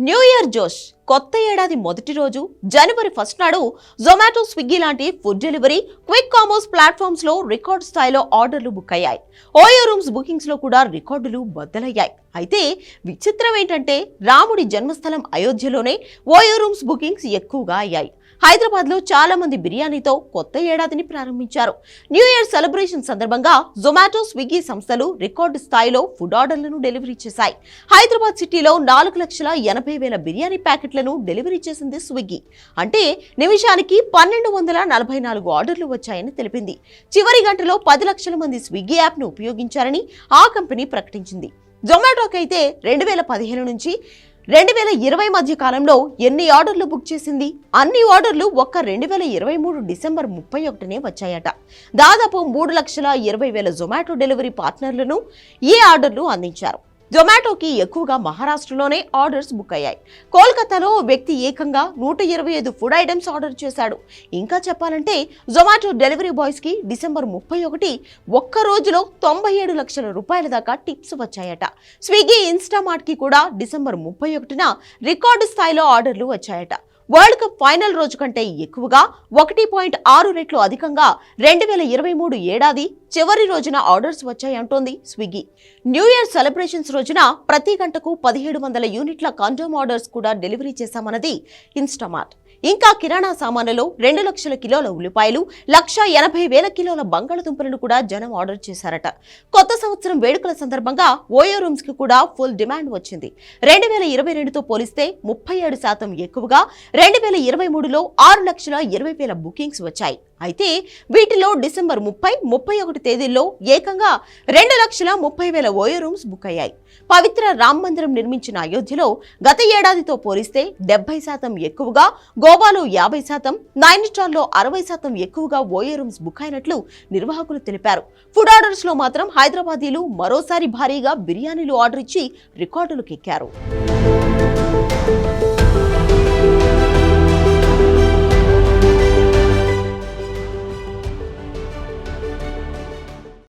New year జోష్ కొత్త ఏడాది మొదటి రోజు జనవరి ఫస్ట్ నాడు జొమాటో స్విగ్గీ లాంటి ఫుడ్ డెలివరీ క్విక్ కామర్స్ ప్లాట్ఫామ్స్లో రికార్డ్ స్థాయిలో ఆర్డర్లు బుక్ అయ్యాయి. ఓయో రూమ్స్ బుకింగ్స్లో కూడా రికార్డులు బద్దలయ్యాయి. అయితే విచిత్రం ఏంటంటే రాముడి జన్మస్థలం అయోధ్యలోనే ఓయో రూమ్స్ బుకింగ్స్ ఎక్కువగా అయ్యాయి. హైదరాబాద్లో చాలా మంది బిర్యానీతో కొత్త ఏడాదిని ప్రారంభించారు. న్యూ ఇయర్ సెలబ్రేషన్ సందర్భంగా జొమాటో స్విగ్గీ సంస్థలు రికార్డు స్థాయిలో ఫుడ్ ఆర్డర్లను డెలివరీ చేశాయి. హైదరాబాద్ సిటీలో నాలుగు లక్షల ఎనభై వేల బిర్యానీ ప్యాకెట్లను డెలివరీ చేసింది స్విగ్గీ. అంటే నిమిషానికి పన్నెండు వందల నలభై నాలుగు ఆర్డర్లు వచ్చాయని తెలిపింది. చివరి గంటలో పది లక్షల మంది స్విగ్గీ యాప్ను ఉపయోగించారని ఆ కంపెనీ ప్రకటించింది. జొమాటోకైతే రెండు వేల పదిహేను నుంచి రెండు వేల ఇరవై మధ్య కాలంలో ఎన్ని ఆర్డర్లు బుక్ చేసింది? అన్ని ఆర్డర్లు ఒక్క రెండు వేల ఇరవై మూడు డిసెంబర్ ముప్పై ఒకటినే వచ్చాయట. దాదాపు మూడు లక్షల ఇరవై వేల జొమాటో డెలివరీ పార్ట్నర్లను ఈ ఆర్డర్లు అందించారు? జొమాటోకి ఎక్కువగా మహారాష్ట్రలోనే ఆర్డర్స్ బుక్ అయ్యాయి. కోల్కతాలో వ్యక్తి ఏకంగా నూట ఇరవై ఐదు ఫుడ్ ఐటమ్స్ ఆర్డర్ చేశాడు. ఇంకా చెప్పాలంటే జొమాటో డెలివరీ బాయ్స్కి డిసెంబర్ ముప్పై ఒకటి ఒక్క రోజులో తొంభై ఏడు లక్షల రూపాయల దాకా టిప్స్ వచ్చాయట. స్విగ్గీ ఇన్స్టామార్ట్కి కూడా డిసెంబర్ ముప్పై ఒకటిన రికార్డు స్థాయిలో ఆర్డర్లు వచ్చాయట. వరల్డ్ కప్ ఫైనల్ రోజు కంటే ఎక్కువగా ఒకటి పాయింట్ ఆరు రెట్లు అధికంగా రెండు వేల ఇరవై మూడు ఏడాది చివరి రోజున ఆర్డర్స్ వచ్చాయంటోంది స్విగ్గీ. న్యూ ఇయర్ సెలబ్రేషన్స్ రోజున ప్రతి గంటకు పదిహేడు వందల యూనిట్ల కాండోమ్ ఆర్డర్స్ కూడా డెలివరీ చేశామన్నది ఇన్స్టామార్ట్. ఇంకా కిరాణా సామాన్లలో రెండు లక్షల కిలోల ఉల్లిపాయలు లక్ష ఎనభై వేల కిలోల బంగాళదుంపలను కూడా జనం ఆర్డర్ చేశారట. కొత్త సంవత్సరం వేడుకల సందర్భంగా ఓయో రూమ్స్కి కూడా ఫుల్ డిమాండ్ వచ్చింది. రెండు వేల ఇరవై రెండుతో పోలిస్తే ముప్పై ఏడు శాతం ఎక్కువగా రెండు వేల ఇరవై మూడులో ఆరు లక్షల ఇరవై వేల బుకింగ్స్ వచ్చాయి. అయితే వీటిలో డిసెంబర్ ముప్పై ముప్పై ఒకటి తేదీల్లో ఏకంగా రెండు లక్షల ముప్పై వేల ఓయో రూమ్స్ బుక్ అయ్యాయి. పవిత్ర రామ్ మందిరం నిర్మించిన అయోధ్యలో గత ఏడాదితో పోలిస్తే డెబ్బై శాతం ఎక్కువగా గోవాలో యాభై శాతం నైనిటాల్లో అరవై శాతం ఎక్కువగా ఓయో రూమ్స్ బుక్ అయినట్లు నిర్వాహకులు తెలిపారు. ఫుడ్ ఆర్డర్స్లో మాత్రం హైదరాబాదీలు మరోసారి భారీగా బిర్యానీలు ఆర్డర్ ఇచ్చి రికార్డులకు ఎక్కారు